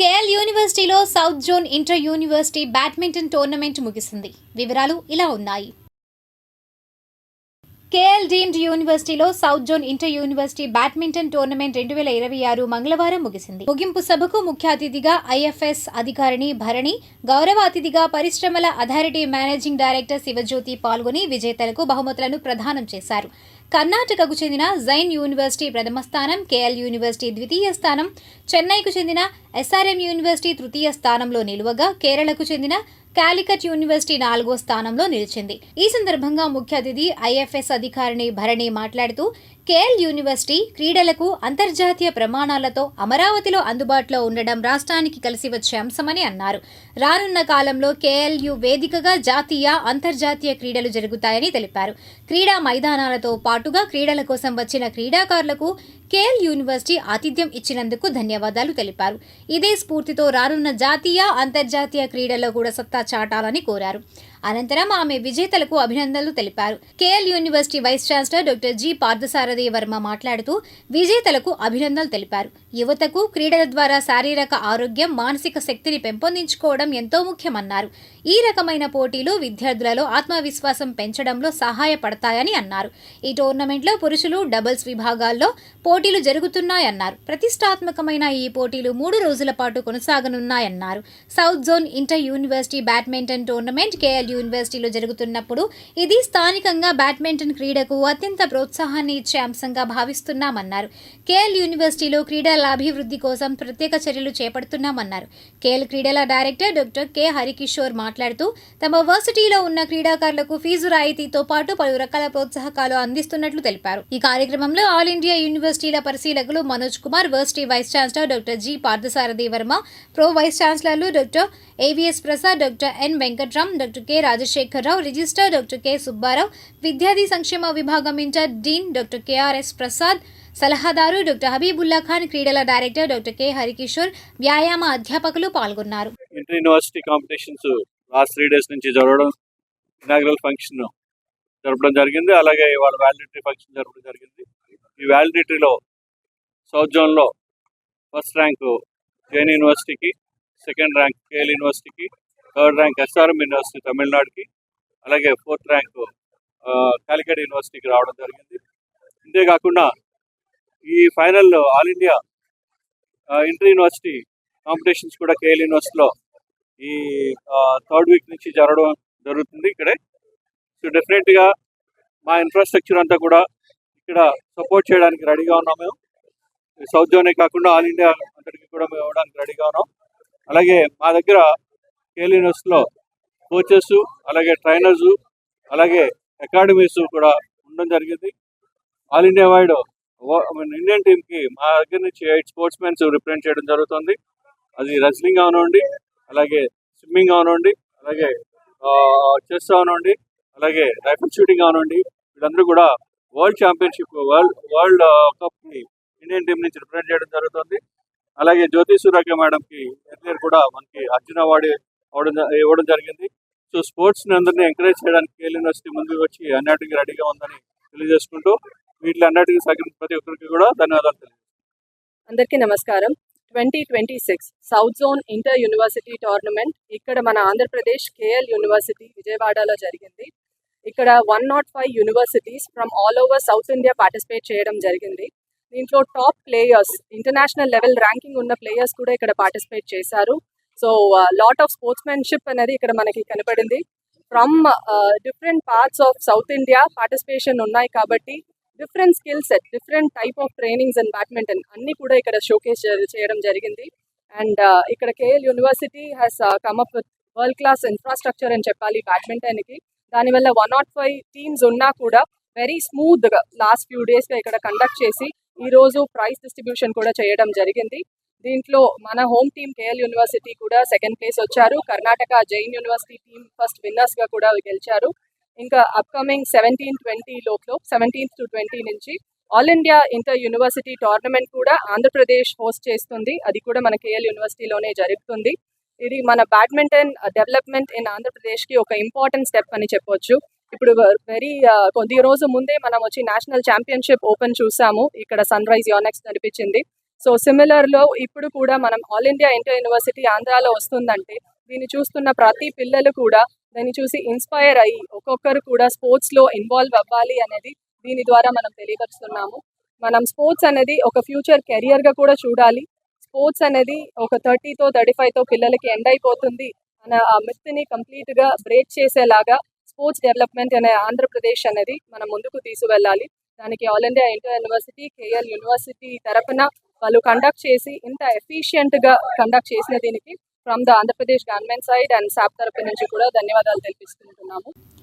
KL యూనివర్సిటీలో south zone inter university badminton tournament ముగిసింది. వివరాలు ఇలా ఉన్నాయి. కేఎల్ డీమ్డ్ యూనివర్సిటీలో south zone inter university badminton tournament రెండు వేల ఇరవై ఆరు మంగళవారం ముగిసింది. ముగింపు సభకు ముఖ్య అతిథిగా ఐఎఫ్ఎస్ అధికారిని భరణి గౌరవ అతిథిగా పరిశ్రమల అథారిటీ మేనేజింగ్ డైరెక్టర్ శివజ్యోతి పాల్గొని విజేతలకు బహుమతులను ప్రదానం చేశారు. కర్ణాటకకు చెందిన జైన్ యూనివర్సిటీ ప్రథమ స్థానం కేఎల్ యూనివర్సిటీ ద్వితీయ స్థానం చెన్నైకు చెందిన ఎస్ఆర్ఎం యూనివర్సిటీ తృతీయ స్థానంలో నిలువగా కేరళకు చెందిన కాలికట్ యూనివర్సిటీ నాలుగో స్థానంలో నిలిచింది. ఈ సందర్భంగా ముఖ్య అతిథి ఐఎఫ్ఎస్ అధికారిని భరణి మాట్లాడుతూ కేఎల్ యూనివర్సిటీ క్రీడలకు అంతర్జాతీయ ప్రమాణాలతో అమరావతిలో అందుబాటులో ఉండడం రాష్ట్రానికి కలిసి వచ్చే అంశమని అన్నారు. రానున్న కాలంలో కేఎల్యు వేదికగా జాతీయ అంతర్జాతీయ క్రీడలు జరుగుతాయని తెలిపారు. క్రీడా మైదానాలతో పాటుగా క్రీడల కోసం వచ్చిన క్రీడాకారులకు కేఎల్ యూనివర్సిటీ ఆతిథ్యం ఇచ్చినందుకు ధన్యవాదాలు తెలిపారు. ఇదే స్ఫూర్తితో రానున్న జాతీయ అంతర్జాతీయ క్రీడల్లో కూడా సత్తా చాటాలని కోరారు. అనంతరం ఆమె విజేతలకు అభినందనలు తెలిపారు. KL university vice chancellor doctor G Parthasarathi Varma మాట్లాడుతూ విజేతలకు అభినందనలు తెలిపారు. యువతకు క్రీడల ద్వారా శారీరక ఆరోగ్యం మానసిక శక్తిని పెంపొందించుకోవడం ఎంతో ముఖ్యమన్నారు. ఈ రకమైన పోటీలు విద్యార్థులలో ఆత్మవిశ్వాసం పెంచడంలో సహాయపడతాయని అన్నారు. ఈ టోర్నమెంట్లో పురుషులు డబుల్స్ విభాగాల్లో పోటీలు జరుగుతున్నాయన్నారు. ప్రతిష్టాత్మకమైన ఈ పోటీలు మూడు రోజుల పాటు కొనసాగనున్నాయన్నారు. South zone inter university badminton tournament KLU యూనివర్సిటీలో జరుగుతున్నప్పుడు ఇది స్థానికంగా బ్యాడ్మింటన్ క్రీడకు అత్యంత ప్రోత్సాహాన్ని ఇచ్చే అంశంగా భావిస్తున్నామన్నారు. కేఎల్ యూనివర్సిటీలో క్రీడల అభివృద్ధి కోసం ప్రత్యేక చర్యలు చేపడుతున్నామన్నారు. కేఎల్ క్రీడల డైరెక్టర్ డాక్టర్ కె. హరికిషోర్ మాట్లాడుతూ తమ వర్సిటీలో ఉన్న క్రీడాకారులకు ఫీజు రాయితీతో పాటు పలు రకాల ప్రోత్సాహకాలు అందిస్తున్నట్లు తెలిపారు. ఈ కార్యక్రమంలో ఆల్ ఇండియా యూనివర్సిటీల పరిశీలకులు Manoj Kumar varsity vice chancellor doctor G. Parthasarathi Varma pro vice ఛాన్సలర్లు doctor AVS Prasad doctor N. Venkatram doctor K. Rajasekhararao register doctor K. Subbarao విద్యార్థి సంక్షేమ విభాగం in charge dean doctor KRS Prasad సలహాదారు doctor Habibullah Khan క్రీడల director doctor K. Hari Kishore వ్యాయామ అధ్యాపకులు పాల్గొన్నారు. Inter university competitions last three days నుంచి జరగడం ఇనాగ్రల్ ఫంక్షన్ జరపడం జరిగింది. అలాగే ఇవాళ వ్యాలిడిటరీ ఫంక్షన్ జరపడం జరిగింది. ఈ వ్యాలిడిటీలో సౌత్ జోన్లో ఫస్ట్ ర్యాంకు జైన్ యూనివర్సిటీకి సెకండ్ ర్యాంక్ కేఎల్ యూనివర్సిటీకి థర్డ్ ర్యాంక్ ఎస్ఆర్ఎం యూనివర్సిటీ తమిళనాడుకి అలాగే ఫోర్త్ ర్యాంక్ కాలికట్ యూనివర్సిటీకి రావడం జరిగింది. అంతేకాకుండా ఈ ఫైనల్లో all India inter university competitions కూడా కేఎల్ యూనివర్సిటీలో ఈ థర్డ్ వీక్ నుంచి జరగడం జరుగుతుంది ఇక్కడే. సో డెఫినెట్గా మా ఇన్ఫ్రాస్ట్రక్చర్ అంతా కూడా ఇక్కడ సపోర్ట్ చేయడానికి రెడీగా ఉన్నాం మేము. సౌత్ జోనే కాకుండా ఆల్ ఇండియా అంతటికి కూడా మేము ఇవ్వడానికి రెడీగా ఉన్నాం. అలాగే మా దగ్గర కేలినస్లో కోచెస్ అలాగే ట్రైనర్స్ అలాగే అకాడమీస్ కూడా ఉండడం జరిగింది. ఆల్ ఇండియా వైడ్ ఇండియన్ టీంకి మా దగ్గర నుంచి ఎయిట్ స్పోర్ట్స్ మెన్స్ రిప్రజెంట్ చేయడం జరుగుతుంది. అది రెస్లింగ్ అవనండి అలాగే స్విమ్మింగ్ అవనండి అలాగే చెస్ అవనండి అలాగే రైఫిల్ షూటింగ్ అవనండి వీళ్ళందరూ కూడా వరల్డ్ ఛాంపియన్షిప్ వరల్డ్ వరల్డ్ కప్ని ఇండియన్ టీం నుంచి రిప్రజెంట్ చేయడం జరుగుతుంది. అలాగే జ్యోతి సూరాఖ్య మేడంకి ఎర్లియర్ కూడా మనకి అర్జున అవార్డు ఇవ్వడం జరిగింది. సో స్పోర్ట్స్ని అందరినీ ఎంకరేజ్ చేయడానికి కేఎల్ యూనివర్సిటీ ముందుకు వచ్చి అన్నిటికీ రెడీగా ఉందని తెలియజేసుకుంటూ వీటిలో అన్నిటికీ సగం ప్రతి ఒక్కరికి కూడా ధన్యవాదాలు అందరికీ నమస్కారం. Twenty twenty six south zone inter university tournament ఇక్కడ మన ఆంధ్రప్రదేశ్ కేఎల్ యూనివర్సిటీ విజయవాడలో జరిగింది. ఇక్కడ one not five universities from all over south India participate చేయడం జరిగింది. దీంట్లో top players international level ranking ఉన్న ప్లేయర్స్ కూడా ఇక్కడ పార్టిసిపేట్ చేశారు. సో లాట్ ఆఫ్ స్పోర్ట్స్మెన్షిప్ అనేది ఇక్కడ మనకి కనపడింది. From different parts of south India participation ఉన్నాయి కాబట్టి different skill set different type of trainings and badminton అన్ని కూడా ఇక్కడ షోకేస్ చేయడం జరిగింది. అండ్ uh, ఇక్కడ KL university has come up with world class infrastructure అని చెప్పాలి బ్యాడ్మింటన్కి దానివల్ల వన్ నాట్ ఫైవ్ టీమ్స్ ఉన్నా కూడా వెరీ స్మూత్గా లాస్ట్ ఫ్యూ డేస్గా ఇక్కడ కండక్ట్ చేసి ఈ రోజు డిస్ట్రిబ్యూషన్ కూడా చేయడం జరిగింది. దీంట్లో మన హోమ్ టీమ్ కేఎల్ యూనివర్సిటీ కూడా సెకండ్ ప్లేస్ వచ్చారు. Karnataka Jain university team first విన్నర్స్గా కూడా గెలిచారు. ఇంకా అప్కమింగ్ సెవెంటీన్ ట్వంటీ లోపల సెవెంటీన్త్ టు ట్వంటీ నుంచి all India inter university tournament కూడా ఆంధ్రప్రదేశ్ హోస్ట్ చేస్తుంది. అది కూడా మన కేఎల్ యూనివర్సిటీలోనే జరుగుతుంది. ఇది మన బ్యాడ్మింటన్ డెవలప్మెంట్ ఇన్ ఆంధ్రప్రదేశ్కి ఒక ఇంపార్టెంట్ స్టెప్ అని చెప్పొచ్చు. ఇప్పుడు వెరీ కొద్ది రోజు ముందే మనం వచ్చి నేషనల్ ఛాంపియన్షిప్ ఓపెన్ చూసాము. ఇక్కడ సన్ రైజ్ యోనెక్స్ నడిపించింది. సో సిమిలర్లో ఇప్పుడు కూడా మనం ఆల్ ఇండియా ఇంటర్ యూనివర్సిటీ ఆంధ్రాలో వస్తుందంటే దీన్ని చూస్తున్న ప్రతి పిల్లలు కూడా దాన్ని చూసి ఇన్స్పైర్ అయ్యి ఒక్కొక్కరు కూడా స్పోర్ట్స్లో ఇన్వాల్వ్ అవ్వాలి అనేది దీని ద్వారా మనం తెలియపరుస్తున్నాము. మనం స్పోర్ట్స్ అనేది ఒక ఫ్యూచర్ కెరియర్గా కూడా చూడాలి. స్పోర్ట్స్ అనేది ఒక థర్టీతో థర్టీ ఫైవ్తో పిల్లలకి ఎండ్ అయిపోతుంది అన్న ఆ మిత్ని కంప్లీట్గా బ్రేక్ చేసేలాగా స్పోర్ట్స్ డెవలప్మెంట్ అనే ఆంధ్రప్రదేశ్ అనేది మనం ముందుకు తీసుకువెళ్ళాలి దానికి all India inter university KL university తరపున వాళ్ళు కండక్ట్ చేసి ఇంత ఎఫిషియెంట్గా కండక్ట్ చేసిన దీనికి from the Andhra Pradesh government side and SAAP తరపు నుంచి కూడా ధన్యవాదాలు తెలిపిస్తుంటున్నాము